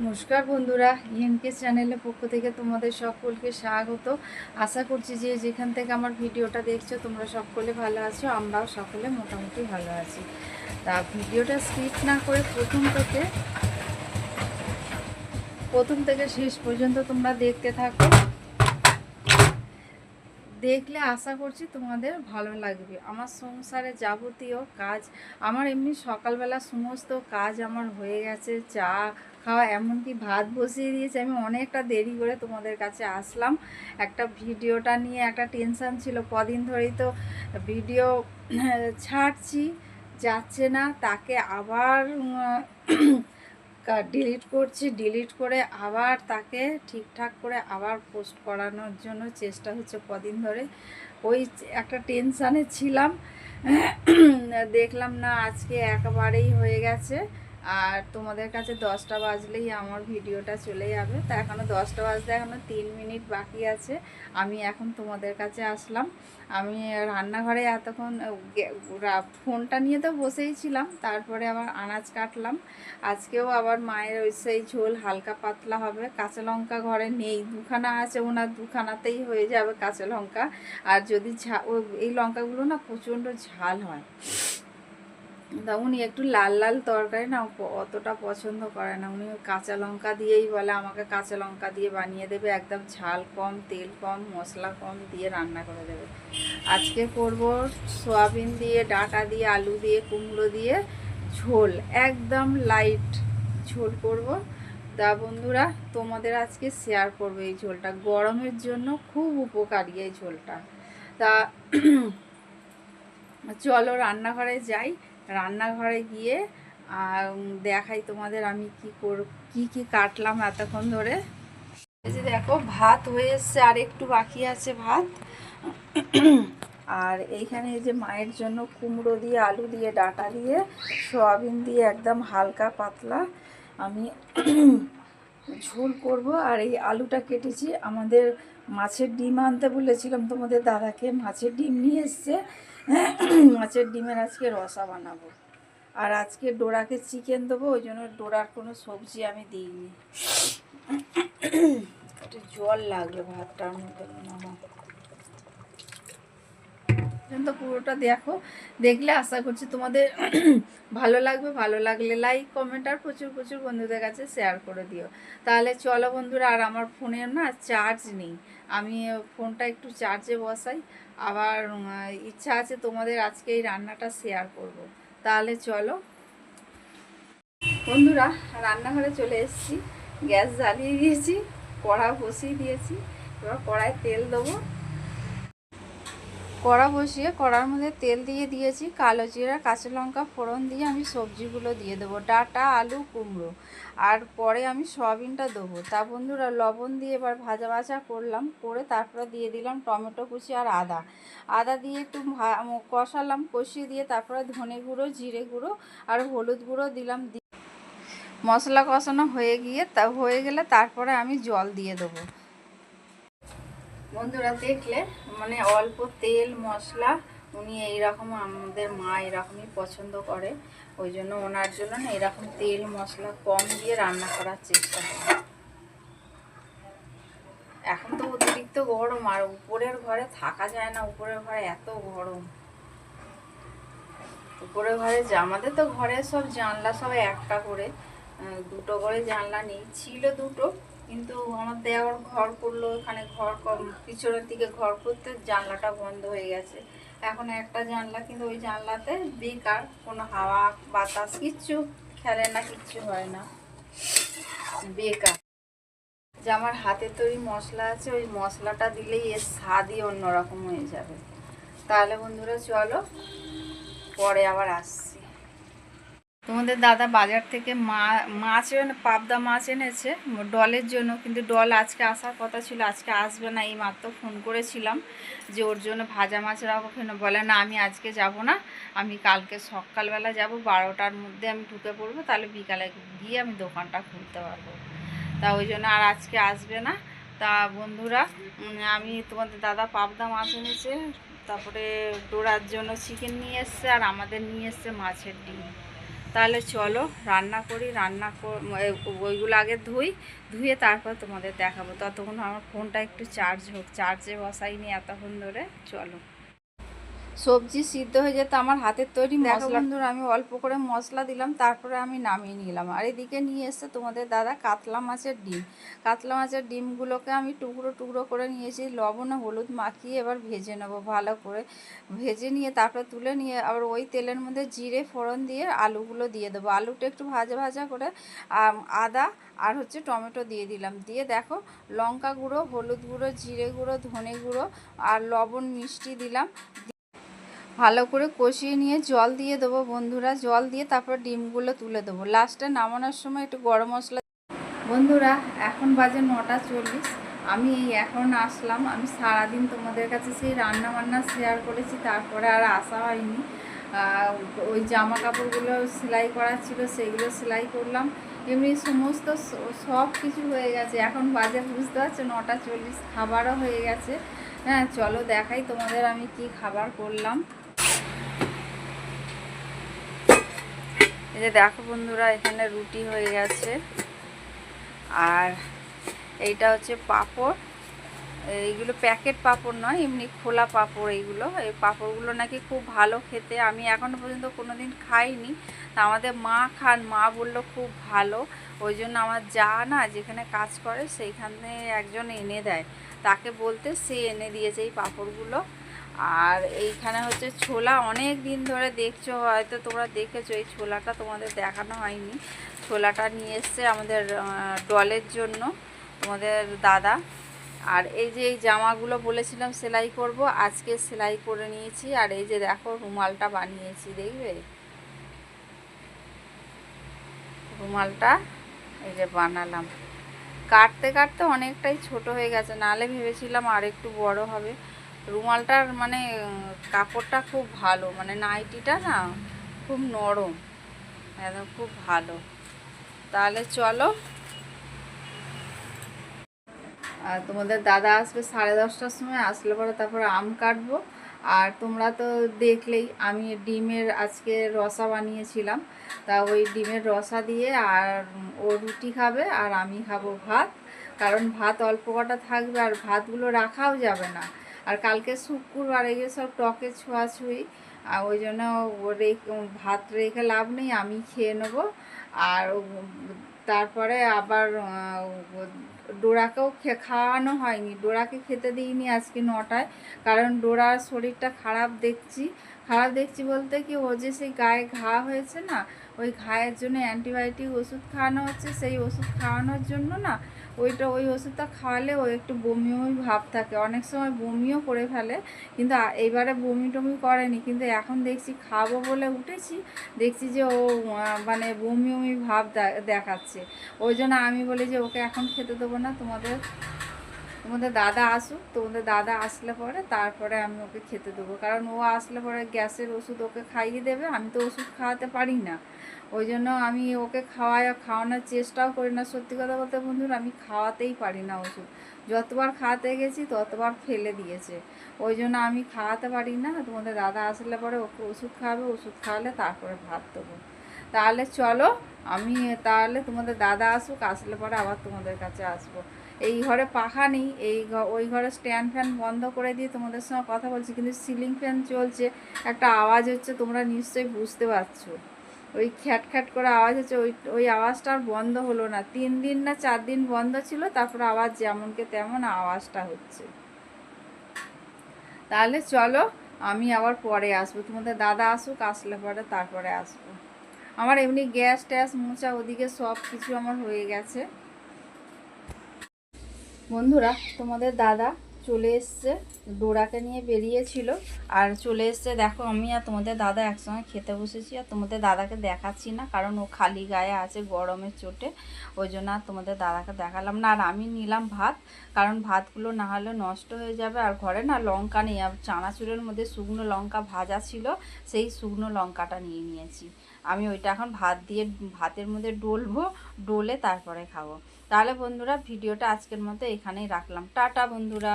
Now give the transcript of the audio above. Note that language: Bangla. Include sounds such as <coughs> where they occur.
নমস্কার বন্ধুরা ইএনকে চ্যানেলের পক্ষ থেকে তোমাদের সকলকে স্বাগত। আশা করছি যে যেখান থেকে আমার ভিডিওটা দেখছ, তোমরা সকলে ভালো আছো, আমরাও সকলে মোটামুটি ভালো আছি। তা ভিডিওটা স্কিপ না করে প্রথম থেকে প্রথম থেকে শেষ পর্যন্ত তোমরা দেখতে থাকো। দেখলে আশা করছি তোমাদের ভালো লাগবে। আমার সংসারে যাবতীয় কাজ, আমার এমনি সকালবেলা সমস্ত কাজ আমার হয়ে গেছে, চা খাওয়া, এমনকি ভাত বসিয়ে দিয়েছি। আমি অনেকটা দেরি করে তোমাদের কাছে আসলাম। একটা ভিডিওটা নিয়ে একটা টেনশান ছিল, কদিন ধরেই তো ভিডিও <clears throat> ছাড়ছি, যাচ্ছে না। তাকে আবার ডিলিট করছি ডিলিট করে আবার তাকে ঠিকঠাক করে আবার পোস্ট করানোর জন্য চেষ্টা হচ্ছে কদিন ধরে। ওই একটা টেনশানে ছিলাম। <clears throat> দেখলাম না, আজকে একেবারেই হয়ে গেছে। আর তোমাদের কাছে দশটা বাজলেই আমার ভিডিওটা চলে যাবে। তা এখনও দশটা বাজতে এখনও তিন মিনিট বাকি আছে। আমি এখন তোমাদের কাছে আসলাম। আমি রান্নাঘরে এতক্ষণ ফোনটা নিয়ে তো বসেই ছিলাম। তারপরে আবার আনাজ কাটলাম। আজকেও আবার মায়ের ওই সেই ঝোল হালকা পাতলা হবে। কাঁচা লঙ্কা ঘরে নেই। দুখানা আছে ওনার, দুখানাতেই হয়ে যাবে কাঁচা লঙ্কা। আর যদি ঝা এই লঙ্কাগুলো না প্রচণ্ড ঝাল হয়। তা উনি একটু লাল লাল তরকারি না অতটা পছন্দ করে না। উনি কাঁচা লঙ্কা দিয়েই বলে, আমাকে কাঁচা লঙ্কা দিয়ে বানিয়ে দেবে, একদম ঝাল কম, তেল কম, মশলা কম দিয়ে রান্না করে দেবে। আজকে করব সয়াবিন দিয়ে, ডাটা দিয়ে, আলু দিয়ে, কুমড়ো দিয়ে ঝোল, একদম লাইট ঝোল করব। তা বন্ধুরা, তোমাদের আজকে শেয়ার করব এই ঝোলটা। গরমের জন্য খুব উপকারী এই ঝোলটা। তা <clears throat> চলো রান্নাঘরে যাই। রান্নাঘরে গিয়ে আর দেখাই তোমাদের আমি কি কর, কি কি কাটলাম এতক্ষণ ধরে। এই যে দেখো, ভাত হয়ে এসছে, আর একটু বাকি আছে ভাত। আর এইখানে এই যে মায়ের জন্য কুমড়ো দিয়ে, আলু দিয়ে, ডাটা দিয়ে, সয়াবিন দিয়ে একদম হালকা পাতলা আমি ঝোল করব। আর এই আলুটা কেটেছি আমাদের মাছের ডিম আনতে বলেছিলাম তোমাদের দাদাকে, মাছের ডিম নিয়ে এসছে। <coughs> মাছের ডিমের আজকে রসা বানাবো। আর আজকে ডোরাকে চিকেন দেবো, ওই জন্য ডোরার কোনো সবজি আমি দিইনি। <coughs> একটু জল লাগবে ভাতটার মধ্যে পর্যন্ত পুরোটা দেখো। দেখলে আশা করছি তোমাদের <clears throat> ভালো লাগবে। ভালো লাগলে লাইক কমেন্ট আর প্রচুর প্রচুর বন্ধুদের কাছে শেয়ার করে দিও। তাহলে চলো বন্ধুরা, আর আমার ফোনের না চার্জ নেই। আমি ফোনটা একটু চার্জে বসাই। আবার ইচ্ছা আছে তোমাদের আজকে এই রান্নাটা শেয়ার করব। তাহলে চলো। বন্ধুরা, রান্নাঘরে চলে এসেছি। গ্যাস জ্বালিয়ে দিয়েছি কড়া বসিয়ে দিয়েছি। এবার কড়ায় তেল দেবো। কড়া বসিয়ে কড়ার মধ্যে তেল দিয়ে দিয়েছি, কালো জিরা, কাঁচা লঙ্কা, ফোড়ন দিয়ে আমি সবজিগুলো দিয়ে দেবো, ডাটা, আলু, কুমড়ো। আর পরে আমি সয়াবিনটা দেবো। তা বন্ধুরা, লবণ দিয়ে এবার ভাজা ভাজা করলাম, করে তারপরে দিয়ে দিলাম টমেটো কুচি আর আদা। আদা দিয়ে একটু কষালাম, কষিয়ে দিয়ে তারপরে ধনে গুঁড়ো, জিরে গুঁড়ো আর হলুদ গুঁড়ো দিলাম মশলা কষানো হয়ে গিয়ে তা, হয়ে গেলে তারপরে আমি জল দিয়ে দেবো। বন্ধুরা দেখলে মানে অল্প তেল, মশলা, উনি এইরকম আমাদের মা এরকমই পছন্দ করে। ওই জন্য ওনার জন্য না এরকম তেল, মশলা কম দিয়ে রান্না করার চেষ্টা করে। এখন তো অতিরিক্ত গরম, আর উপরের ঘরে থাকা যায় না। উপরের ঘরে এত গরম। উপরের ঘরে আমাদের তো ঘরে সব জানলা সব একটা করে। দুটো করে জানলা নেই, ছিল দুটো। কিন্তু আমার দেওয়ার ঘর করল ওখানে ঘর পিছনের দিকে ঘর করতে জানলাটা বন্ধ হয়ে গেছে। এখন একটা জানলা, কিন্তু ওই জানলাতে বেকার, কোনো হাওয়া, বাতাস কিচ্ছু খেলে না, কিচ্ছু হয় না। বেকার। যে আমার হাতে তৈরি মশলা আছে, ওই মশলাটা দিলেই এর স্বাদই অন্যরকম হয়ে যাবে। তাহলে বন্ধুরা, চলো পরে আবার আসছি। তোমাদের দাদা বাজার থেকে মাছ পাবদা মাছ এনেছে, ডলের জন্য, কিন্তু ডল আজকে আসার কথা ছিল, আজকে আসবে না, এই মাত্র ফোন করেছিলাম যে ওর জন্য ভাজা মাছ রাখো কেন? বলে, না, আমি আজকে যাব না, আমি কালকে সকালবেলা যাব, বারোটার মধ্যে আমি ঢুকে পড়ব, তাহলে বিকালে গিয়ে আমি দোকানটা খুলতে পারব। তা ওই জন্য আর আজকে আসবে না। তা বন্ধুরা আমি তোমাদের দাদা পাবদা মাছ এনেছে, তারপরে ডোরার জন্য চিকেন নিয়ে এসছে, আর আমাদের নিয়ে এসছে মাছের ডিম। তাহলে চলো রান্না করি, রান্না ওইগুলো আগে ধুই, ধুয়ে তারপর তোমাদের দেখাবো। ততক্ষণ আমার ফোনটা একটু চার্জ হোক চার্জে বসাইনি এতক্ষণ ধরে, চলো। সবজি সিদ্ধ হয়ে যেতে আমার হাতের তৈরি মশলা বন্ধুরা আমি অল্প করে মশলা দিলাম তারপরে আমি নামিয়ে নিলাম। আর এদিকে নিয়ে এসে তোমাদের দাদা কাতলা মাছের ডিম। কাতলা মাছের ডিমগুলোকে আমি টুকরো টুকরো করে নিয়েছি লবণ ও হলুদ মাখিয়ে এবার ভেজে নেব ভালো করে। ভেজে নিয়ে তারপরে তুলে নিয়ে আবার ওই তেলের মধ্যে জিরে ফোড়ন দিয়ে আলুগুলো দিয়ে দেবো। আলুটা একটু ভাজা ভাজা করে আদা আর হচ্ছে টমেটো দিয়ে দিলাম। দিয়ে দেখো লঙ্কা গুঁড়ো হলুদ গুঁড়ো জিরে গুঁড়ো ধনে গুঁড়ো আর লবণ মিষ্টি দিলাম। ভালো করে কষিয়ে নিয়ে জল দিয়ে দেবো বন্ধুরা, জল দিয়ে তারপর ডিমগুলো তুলে দেবো। লাস্টে নামানোর সময় একটু গরম মশলা বন্ধুরা, এখন বাজে নটা চল্লিশ। আমি এই এখন আসলাম, আমি সারাদিন তোমাদের কাছে সেই রান্না বান্না শেয়ার করেছি, তারপরে আর আসা হয়নি। ওই জামা কাপড়গুলো সেলাই করার ছিল, সেগুলো সেলাই করলাম। এমনি সমস্ত সব কিছু হয়ে গেছে। এখন বাজে, বুঝতে পারছ? নটা চল্লিশ, খাবারও হয়ে গেছে। হ্যাঁ চলো দেখাই তোমাদের আমি কি খাবার করলাম। এই যে দেখো বন্ধুরা, এখানে রুটি হয়ে গেছে। আর এইটা হচ্ছে পাঁপড়। এইগুলো প্যাকেট পাঁপড় নয়, এমনি খোলা পাঁপড় এইগুলো। এই পাঁপড়গুলো নাকি খুব ভালো খেতে। আমি এখনও পর্যন্ত কোনো দিন খাইনি। তা আমাদের মা খান, মা বলল খুব ভালো। ওই জন্য আমার যা না যেখানে কাজ করে সেইখানে একজন এনে দেয়। তাকে বলতে সে এনে দিয়েছে এই পাঁপড়গুলো। আর এইখানে হচ্ছে ছোলা অনেক দিন ধরে দেখছ, হয়তো তোমরা দেখেছ, এই ছোলাটা তোমাদের দেখানো হয়নি। ছোলাটা নিয়ে এসছে আমাদের ডলের জন্য, তোমাদের দাদা। আর এই যে এই জামাগুলো বলেছিলাম সেলাই করব, আজকে সেলাই করে নিয়েছি। আর এই যে দেখো রুমালটা বানিয়েছি, দেখবে? রুমালটা এই যে বানালাম। কাটতে কাটতে অনেকটাই ছোট হয়ে গেছে, নালে ভেবেছিলাম আর একটু বড় হবে। রুমালটার মানে কাপড়টা খুব ভালো মানে নাইটিটা না খুব নরম, একদম খুব ভালো। তাহলে চলো। আর তোমাদের দাদা আসবে সাড়ে দশটার সময়, আসলে পরে তারপরে আম কাটবো। আর তোমরা তো দেখলেই, আমি ডিমের আজকে রসা বানিয়েছিলাম। তা ওই ডিমের রসা দিয়ে আর ও রুটি খাবে আর আমি খাব ভাত। কারণ ভাত অল্প কটা থাকবে আর ভাতগুলো রাখাও যাবে না। আর কালকে শুক্রবার এগুলো সব টকে ছোঁয়াছুঁই, আর ওই জন্য ভাত রেখে লাভ নেই, আমি খেয়ে নেব। আর তারপরে আবার ডোরাকেও খাওয়ানো হয়নি। ডোরাকে খেতে দিইনি আজকে নটায়, কারণ ডোরার শরীরটা খারাপ দেখছি। খারাপ দেখছি বলতে কি, ও যে সেই গায়ে ঘা হয়েছে না ওই ঘায়ের জন্য অ্যান্টিবায়োটিক ওষুধ খাওয়ানো হচ্ছে, সেই ওষুধ খাওয়ানোর জন্য না ওইটা ওই ওষুধটা খাওয়ালে ও একটু বমি বমি ভাব থাকে। অনেক সময় বমিও করে ফেলে, কিন্তু এইবারে বমি টমি করেনি, কিন্তু এখন দেখছি খাব বলে উঠেছি, দেখছি যে ও মানে বমি বমি ভাব দেখাচ্ছে। ওই জন্য আমি বলি যে ওকে এখন খেতে দেবো না, তোমাদের তোমাদের দাদা আসুক, তোমাদের দাদা আসলে পরে তারপরে আমি ওকে খেতে দেবো। কারণ ও আসলে পরে গ্যাসের ওষুধ ওকে খাইয়ে দেবে, আমি তো ওষুধ খাওয়াতে পারি না। ওই জন্য আমি ওকে খাওয়াই খাওয়ানোর চেষ্টাও করি না। সত্যি কথা বলতে বন্ধুরা, আমি খাওয়াতেই পারি না ওষুধ। যতবার খাওয়াতে গেছি, ততবার ফেলে দিয়েছে। ওই জন্য আমি খাওয়াতে পারি না। তোমাদের দাদা আসলে পরে ওকে ওষুধ খাওয়াবে, ওষুধ খাওয়ালে তারপরে ভাত দেবো। তাহলে চলো, আমি তাহলে তোমাদের দাদা আসুক, আসলে পরে আবার তোমাদের কাছে আসব। এই ঘরে পাখা নেই, এই ওই ঘরে স্ট্যান্ড ফ্যান বন্ধ করে দিয়ে তোমাদের সঙ্গে কথা বলছি, কিন্তু সিলিং ফ্যান চলছে, একটা আওয়াজ হচ্ছে, তোমরা নিশ্চয়ই বুঝতে পারছ। ওই খ্যাট খ্যাট করে আওয়াজ হচ্ছে, ওই ওই আওয়াজটা আর বন্ধ হলো না। তিন দিন না চার দিন বন্ধ ছিল, তারপর আওয়াজ যেমনকে তেমন আওয়াজটা হচ্ছে। তাহলে চলো, আমি আবার পরে আসব। তোমাদের দাদা আসুক, আসলে পরে তারপরে আসব। আমার এমনি গ্যাস ট্যাস মোচা ওদিকে সব কিছু আমার হয়ে গেছে। বন্ধুরা, তোমাদের দাদা চলে এসছে, ডোরাকে নিয়ে বেরিয়েছিল। আর চলে এসছে, দেখো আমি আর তোমাদের দাদা একসঙ্গে খেতে বসেছি। আর তোমাদের দাদাকে দেখাচ্ছি না, কারণ ও খালি গায়ে আছে গরমের চোটে। ওই জন্য আর তোমাদের দাদাকে দেখালাম না। আর আমি নিলাম ভাত, কারণ ভাতগুলো না হলে নষ্ট হয়ে যাবে। আর ঘরে না লঙ্কা নেই, আর চানাচুরের মধ্যে শুকনো লঙ্কা ভাজা ছিল, সেই শুকনো লঙ্কাটা নিয়ে নিয়েছি। আমি ওইটা এখন ভাত দিয়ে, ভাতের মধ্যে ডলবো, ডলে তারপরে খাব। তাহলে বন্ধুরা ভিডিওটা আজকের মতো এখানেই রাখলাম। টাটা বন্ধুরা।